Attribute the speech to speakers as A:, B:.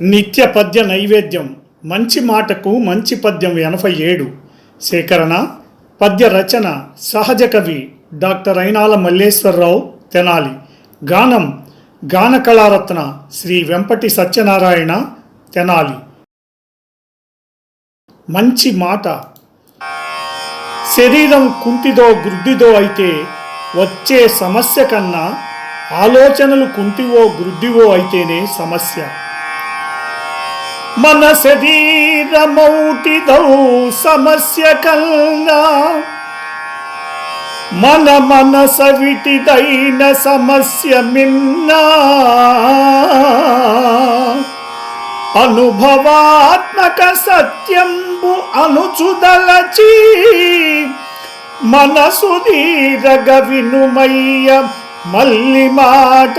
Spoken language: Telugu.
A: నిత్య పద్య నైవేద్యం. మంచి మాటకు మంచి పద్యం ఎనభై ఏడు. సేకరణ పద్య రచన సహజ కవి డాక్టర్ అయినాల మల్లేశ్వరరావు తెనాలి. గానం గాన కళారత్న శ్రీ వెంపటి సత్యనారాయణ తెనాలి. మంచి మాట. శరీరం కుంటిదో గుడ్డిదో అయితే వచ్చే సమస్య కన్నా ఆలోచనలు కుంటివో గుడ్డివో అయితేనే సమస్య. మన శరీరమౌటిదౌ సమస్య కల్లా మన మనస విటిదైన సమస్య మిన్నా. అనుభవాత్మక సత్యంబు అనుచుదలచి మనసు దీరగ వినుమయ్య మల్లి మాట